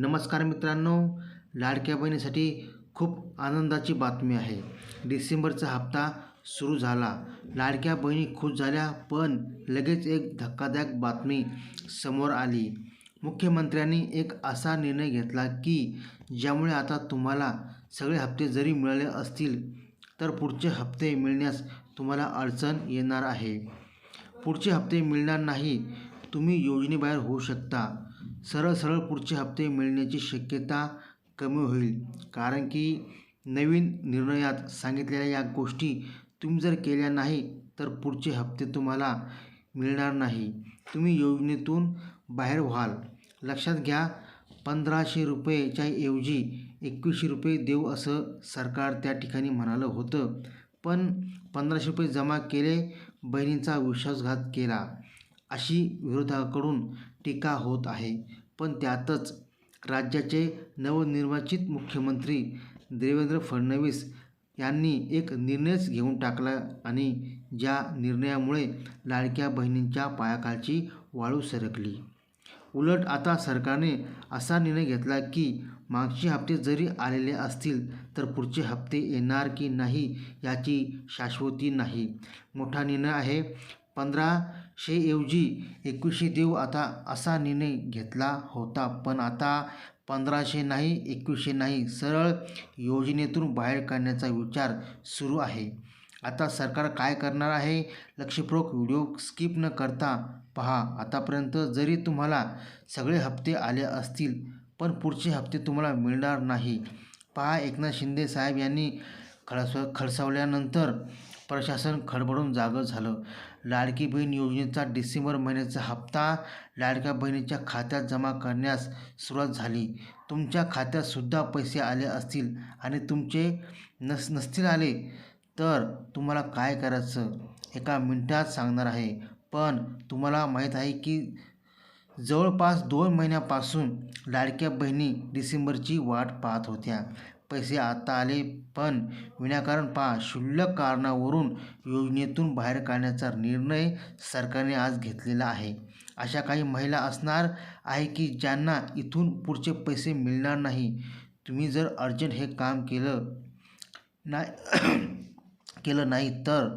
नमस्कार मित्रांनो लाडक्या बहिणीसाठी खूप आनंदाची बातमी आहे. डिसेंबरचा हप्ता सुरू झाला. लाडक्या बहिणी खुश झाल्या पण लगेच एक धक्कादायक बातमी समोर आली. मुख्यमंत्र्यांनी एक असा निर्णय घेतला की ज्यामुळे आता तुम्हाला सगळे हप्ते जरी मिळाले असतील तर पुढचे हप्ते मिळण्यास तुम्हाला अडचण येणार आहे. पुढचे हप्ते मिळणार नाही. तुम्ही योजनेबाहेर होऊ शकता. सरळ सरळ पुढचे हप्ते मिळण्याची शक्यता कमी होईल. कारण की नवीन निर्णयात सांगितलेल्या या गोष्टी तुम्ही जर केल्या नाही तर पुढचे हप्ते तुम्हाला मिळणार नाही. तुम्ही योजनेतून बाहेर व्हाल. लक्षात घ्या पंधराशे रुपयेच्या ऐवजी एकवीसशे रुपये देऊ असं सरकार त्या ठिकाणी म्हणालं होतं. पण पंधराशे रुपये जमा केले बहिणींचा विश्वासघात केला. अशी विरोधकाकडून टीका होत आहे. पण त्यातच राज्याचे नवनिर्वाचित मुख्यमंत्री देवेंद्र फडणवीस यांनी एक निर्णयच घेऊन टाकला आणि ज्या निर्णयामुळे लाडक्या बहिणींच्या पायाखालची वाळू सरकली. उलट आता सरकारने असा निर्णय घेतला की मागचे हप्ते जरी आलेले असतील तर पुढचे हप्ते येणार की नाही याची शाश्वती नाही. मोठा निर्णय आहे. पंधरा शेऐवजी एकवीसशे देऊ आता असा निर्णय घेतला होता. पण आता पंधराशे नाही एकवीसशे नाही सरळ योजनेतून बाहेर काढण्याचा विचार सुरू आहे. आता सरकार काय करणार आहे? लक्षपूर्वक व्हिडिओ स्किप न करता पहा. आतापर्यंत जरी तुम्हाला सगळे हप्ते आले असतील पण पुढचे हप्ते तुम्हाला मिळणार नाही. पहा एकनाथ शिंदे साहेब यांनी खळसव खडसावल्यानंतर प्रशासन खडबडून जागं झालं. लाडकी बहीण योजनेचा डिसेंबर महिन्याचा हप्ता लाडक्या बहिणीच्या खात्यात जमा करण्यास सुरुवात झाली. तुमच्या खात्यातसुद्धा पैसे आले असतील आणि तुमचे नस नसतील आले तर तुम्हाला काय करायचं? एका मिनटात सांगणार आहे. पण तुम्हाला माहीत आहे की जवळपास दोन महिन्यापासून लाडक्या बहिणी डिसेंबरची वाट पाहत होत्या. पैसे आता आले पण विनाकारण पहा क्षुल्लक कारणावरून योजनेतून बाहेर काढण्याचा निर्णय सरकारने आज घेतलेला आहे. अशा काही महिला असणार आहे की ज्यांना इथून पुढचे पैसे मिळणार नाही? तुम्ही जर अर्जंट हे काम केलं नाही केलं नाही तर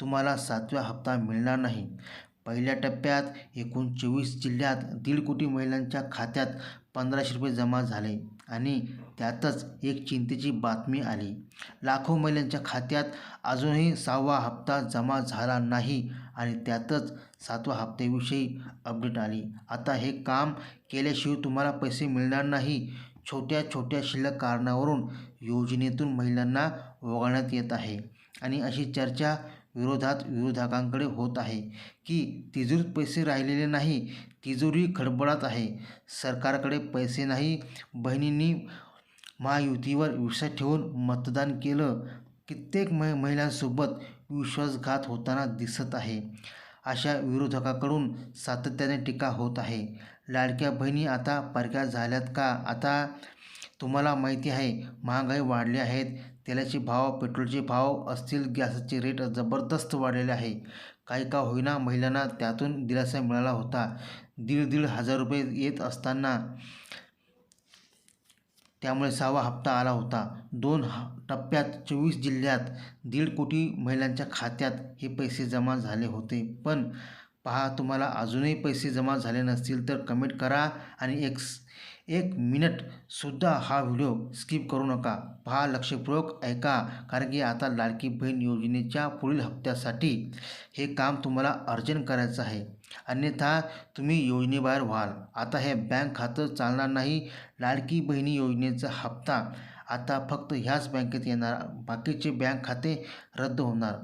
तुम्हाला सातव्या हप्ता मिळणार नाही. पहिल्या टप्प्यात एकूण चोवीस जिल्ह्यात दीड कोटी महिलांच्या खात्यात पंधराशे रुपये जमा झाले. आणि त्यातच एक चिंतेची बातमी आली. लाखो महिलांच्या खात्यात अजूनही सहावा हप्ता जमा झाला नाही आणि त्यातच सातव्या हप्त्याविषयी अपडेट आली. आता हे काम केल्याशिवाय तुम्हाला पैसे मिळणार नाही. छोट्या छोट्या शिल्लक कारणावरून योजनेतून महिलांना वगळण्यात येत आहे आणि अशी चर्चा विरोधात विरोधकांकडे होत आहे की तिजोरीत पैसे राहिलेले नाही तिजोरी खडबडात आहे. सरकारकडे पैसे नाही. बहिणींनी महायुतीवर विश्वास ठेवून मतदान केलं. कित्येक मह महिलांसोबत विश्वासघात होताना दिसत आहे. अशा विरोधकाकडून सातत्याने टीका होत आहे. लाडक्या बहिणी आता परक्या झाल्यात का? आता तुम्हाला माहिती आहे महागाई वाढली आहेत. तेलाचे भाव पेट्रोलचे भाव असतील गॅसचे रेट जबरदस्त वाढलेले आहे. काही का होईना महिलांना त्यातून दिलासा मिळाला होता. दीड दीड हजार रुपये येत असताना त्यामुळे सहावा हप्ता आला होता. दोन ह टप्प्यात चोवीस जिल्ह्यात दीड कोटी महिलांच्या खात्यात हे पैसे जमा झाले होते. पण पहा तुम्हाला अजूनही पैसे जमा झाले नसतील तर कमेंट करा आणि एक्स एक मिनटसुद्धा हा व्हिडिओ स्किप करू नका. पहा लक्षपूर्वक ऐका कारण की आता लाडकी बहीण योजनेच्या पुढील हप्त्यासाठी हे काम तुम्हाला अर्जंट करायचं आहे. अन्यथा तुम्ही योजनेबाहेर व्हाल. आता हे बँक खातं चालणार नाही. लाडकी बहिणी योजनेचा हप्ता आता फक्त ह्याच बँकेत येणार. बाकीचे बँक खाते रद्द होणार.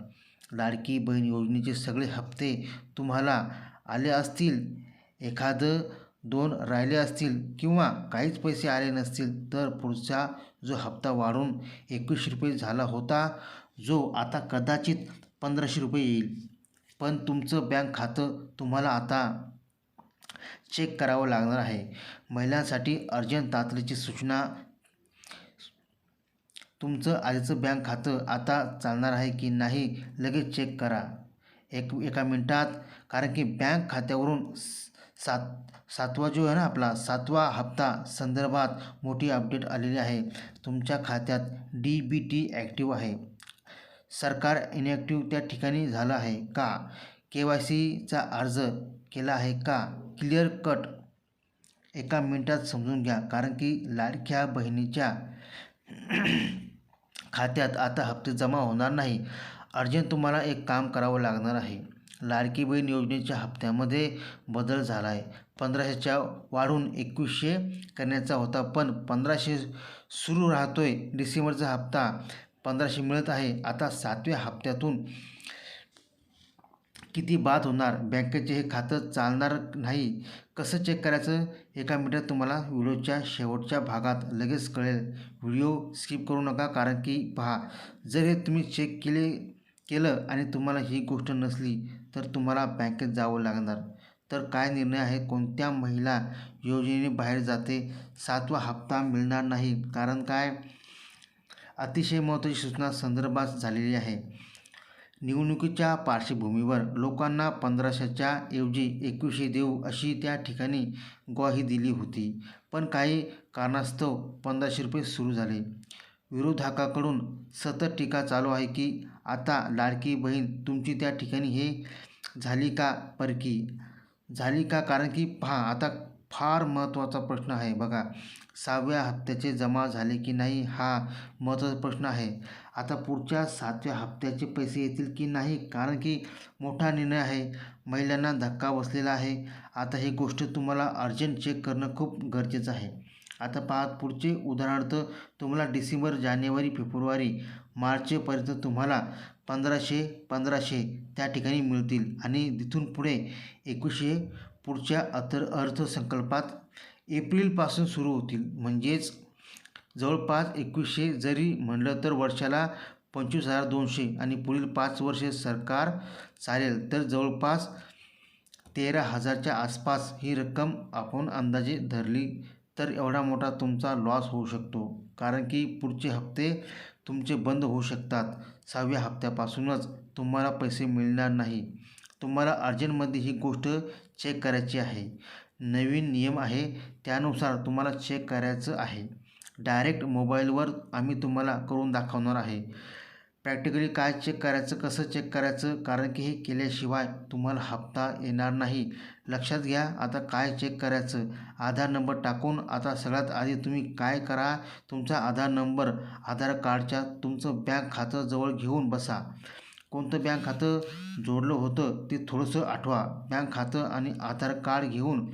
लाडकी बहीण योजनेचे सगळे हप्ते तुम्हाला आले असतील. एखादं दोन राहिले असतील किंवा काहीच पैसे आले नसतील तर पुढचा जो हप्ता वाढून एकवीसशे रुपये झाला होता जो आता कदाचित पंधराशे रुपये येईल. पण तुमचं बँक खातं तुम्हाला आता चेक करावं लागणार आहे. महिलांसाठी अर्जंट तातडीची सूचना. तुमचं आधीचं बँक खातं आता चालणार आहे की नाही लगेच चेक करा. एक एका मिनटात कारण की बँक खात्यावरून सात सातवा जो आहे ना आपला सातवा हप्ता संदर्भात मोठी अपडेट आलेली आहे. तुमच्या खात्यात डी बी टी ॲक्टिव्ह आहे. सरकार इनॲक्टिव्ह त्या ठिकाणी झालं आहे का? के वाय सीचा अर्ज केला आहे का? क्लिअर कट एका मिनिटात समजून घ्या कारण की लाडक्या बहिणीच्या खात्यात आता हप्ते जमा होणार नाही. अर्जंट तुम्हाला एक काम करावं लागणार आहे. लाडकी बहीण योजनेच्या हप्त्यामध्ये बदल झाला आहे पंधराशेच्या वाढून एकवीसशे करण्याचा होता पण पंधराशे सुरू राहतो आहे डिसेंबरचा हप्ता. पंधराशे मिळत आहे. आता सातव्या हप्त्यातून किती बाद होणार? बँकेचे हे खातं चालणार नाही. कसं चेक करायचं? एका मिनिटात तुम्हाला व्हिडिओच्या शेवटच्या भागात लगेच कळेल. व्हिडिओ स्किप करू नका कारण की पहा जर हे तुम्ही चेक केले केलं आणि तुम्हाला ही गोष्ट नसली तर तुम्हाला बँकेत जावं लागणार. तर काय निर्णय आहे? कोणत्या महिला योजनेने बाहेर जाते? सातवा हप्ता मिळणार नाही. कारण काय? अतिशय महत्त्वाची सूचना संदर्भात झालेली आहे. निवडणुकीच्या पार्श्वभूमीवर लोकांना पंधराशेच्या ऐवजी एकवीसशे देऊ अशी त्या ठिकाणी ग्वाही दिली होती. पण काही कारणास्तव पंधराशे रुपये सुरू झाले. विरोधकाकडून सतत टीका चालू आहे की आता लाडकी बहीण तुमची त्या ठिकाणी हे झाली का परकी? झाली का? कारण की पहा आता फार महत्त्वाचा प्रश्न आहे बघा. सहाव्या हप्त्याचे जमा झाले की नाही हा महत्त्वाचा प्रश्न आहे. आता पुढच्या सातव्या हप्त्याचे पैसे येतील की नाही? कारण की मोठा निर्णय आहे. महिलांना धक्का बसलेला आहे. आता ही गोष्ट तुम्हाला अर्जंट चेक करणं खूप गरजेचं आहे. आता पाहत पुढचे उदाहरणार्थ तुम्हाला डिसेंबर जानेवारी फेब्रुवारी मार्चपर्यंत तुम्हाला पंधराशे पंधराशे त्या ठिकाणी मिळतील. आणि तिथून पुढे एकवीसशे पुढच्या अतर अर्थसंकल्पात एप्रिलपासून सुरू होतील. म्हणजेच जवळपास एकवीसशे जरी म्हणलं तर वर्षाला पंचवीस हजार दोनशे आणि पुढील पाच वर्षे सरकार चालेल तर जवळपास तेरा हजारच्या आसपास ही रक्कम आपण अंदाजे धरली तर एवढा मोठा तुमचा लॉस होऊ शकतो. कारण की पुढचे हप्ते तुमचे बंद होऊ शकतात. सहाव्या हप्त्यापासूनच तुम्हाला पैसे मिळणार नाही. तुम्हाला अर्जंटमध्ये ही गोष्ट चेक करायची आहे. नवीन नियम आहे. त्यानुसार तुम्हाला चेक करायचं आहे. डायरेक्ट मोबाईलवर आम्ही तुम्हाला करून दाखवणार आहे. प्रॅक्टिकली काय चेक करायचं कसं चेक करायचं? कारण की हे केल्याशिवाय तुम्हाला हप्ता येणार नाही. लक्षात घ्या आता काय चेक करायचं? आधार नंबर टाकून आता सगळ्यात आधी तुम्ही काय करा? तुमचा आधार नंबर आधार कार्डच्या तुमचं बँक खातं जवळ घेऊन बसा. कोणतं बँक खातं जोडलं होतं ते थोडंसं आठवा. बँक खातं आणि आधार कार्ड घेऊन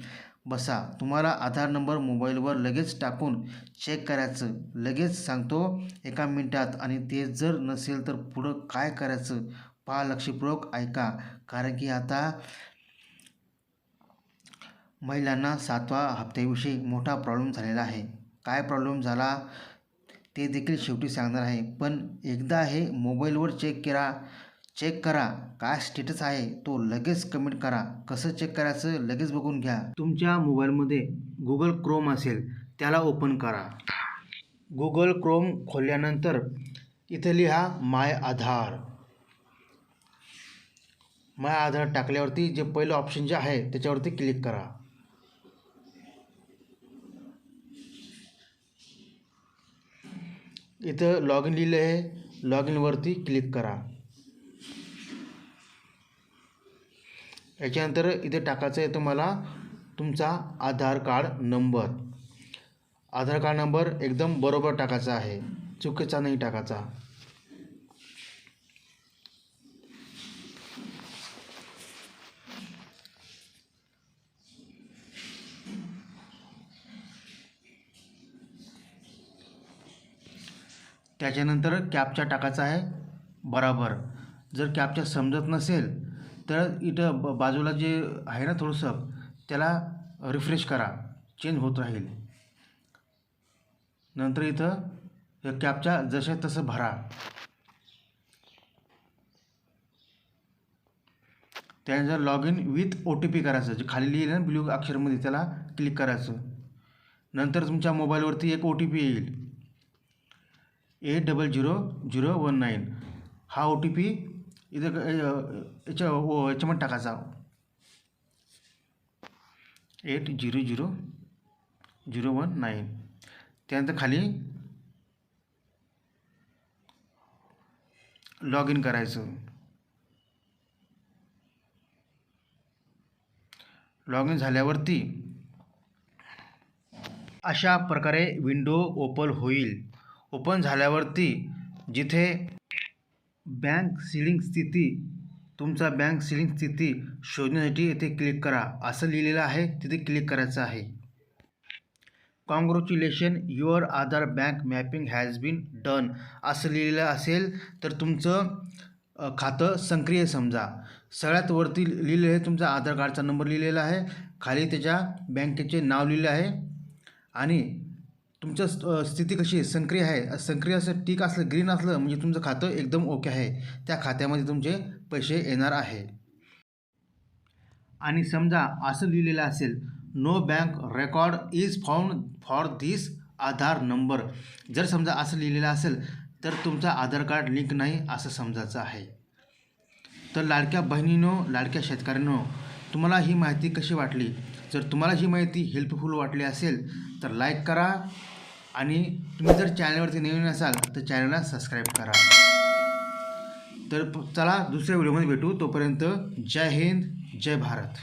बसा. तुम्हाला आधार नंबर मोबाईलवर लगेच टाकून चेक करायचं. लगेच सांगतो एका मिनटात. आणि ते जर नसेल तर पुढं काय करायचं? पहा लक्षपूर्वक ऐका. कारण की आता महिलांना सातवा हप्त्याविषयी मोठा प्रॉब्लेम झालेला आहे. काय प्रॉब्लेम झाला? ते देखील शेवटी सांगणार आहे. पण एकदा हे मोबाईलवर चेक करा. चेक करा काय स्टेटस आहे तो लगेच कमेंट करा. कसं चेक करायचं लगेच बघून घ्या. तुमच्या मोबाईलमध्ये गुगल क्रोम असेल त्याला ओपन करा. गुगल क्रोम खोलल्यानंतर इथं लिहा माय आधार माय आधार टाकल्यावरती जे पहिलं ऑप्शन जे आहे त्याच्यावरती क्लिक करा. इथं लॉग इन लिहिलं आहे लॉग इनवरती क्लिक करा. याच्यानंतर इथे टाकायचं आहे तुम्हाला तुमचा Aadhaar card number. Aadhaar card number एकदम बरोबर टाकायचा आहे. चुकीचा नाही टाकायचा. त्याच्यानंतर कॅपचा टाकायचा आहे. बराबर. जर कॅपचा समजत नसेल तर इथं ब बाजूला जे आहे ना थोडंसं त्याला रिफ्रेश करा. चेंज होत राहील. नंतर इथं कॅपच्या जशा तसं भरा. त्यानंतर log in with O T P करायचं. जे खाली लिहिलं ना ब्ल्यू अक्षरमध्ये त्याला क्लिक करायचं. नंतर तुमच्या मोबाईलवरती एक ओ टी पी येईल. Eight double zero zero one nine हा ओ टी पी इथं याच्या ओ याच्यामध्ये टाकायचा. Eight zero zero zero one nine. त्यानंतर खाली लॉग इन करायचं. लॉग इन झाल्यावरती अशा प्रकारे विंडो ओपन होईल. ओपन झाल्यावरती जिथे बँक सिलिंग स्थिती तुमचा बँक सिलिंग स्थिती शोधण्यासाठी येथे क्लिक करा. असं लिहिलेलं आहे तिथे क्लिक करायचं आहे. Congratulation your Aadhaar bank mapping has been done असं लिहिलेलं असेल तर तुमचं खातं सक्रिय समजा. सगळ्यात वरती लिहिलेलं आहे तुमचा आधार कार्डचा नंबर लिहिलेला आहे. खाली त्याच्या बँकेचे नाव लिहिलं आहे. आणि तुमचं स्थिती कशी आहे? सक्रिय आहे. सक्रिय असं टीक असलं ग्रीन असलं म्हणजे तुमचं खातं एकदम ओके आहे. त्या खात्यामध्ये तुमचे पैसे येणार आहे. आणि समजा असं लिहिलेलं असेल no bank record is found for this Aadhaar number जर समजा असं लिहिलेलं असेल तर तुमचा आधार कार्ड लिंक नाही असं समजायचं आहे. तर लाडक्या बहिणीनो लाडक्या शेतकऱ्यांनो तुम्हाला ही माहिती कशी वाटली? जर तुम्हाला ही माहिती हेल्पफुल वाटली असेल तर लाईक करा. आणि तुम्ही जर चॅनलवरती नवीन असाल तर चॅनलला सबस्क्राईब करा. तर चला दुसऱ्या व्हिडिओमध्ये भेटू. तोपर्यंत जय हिंद जय भारत.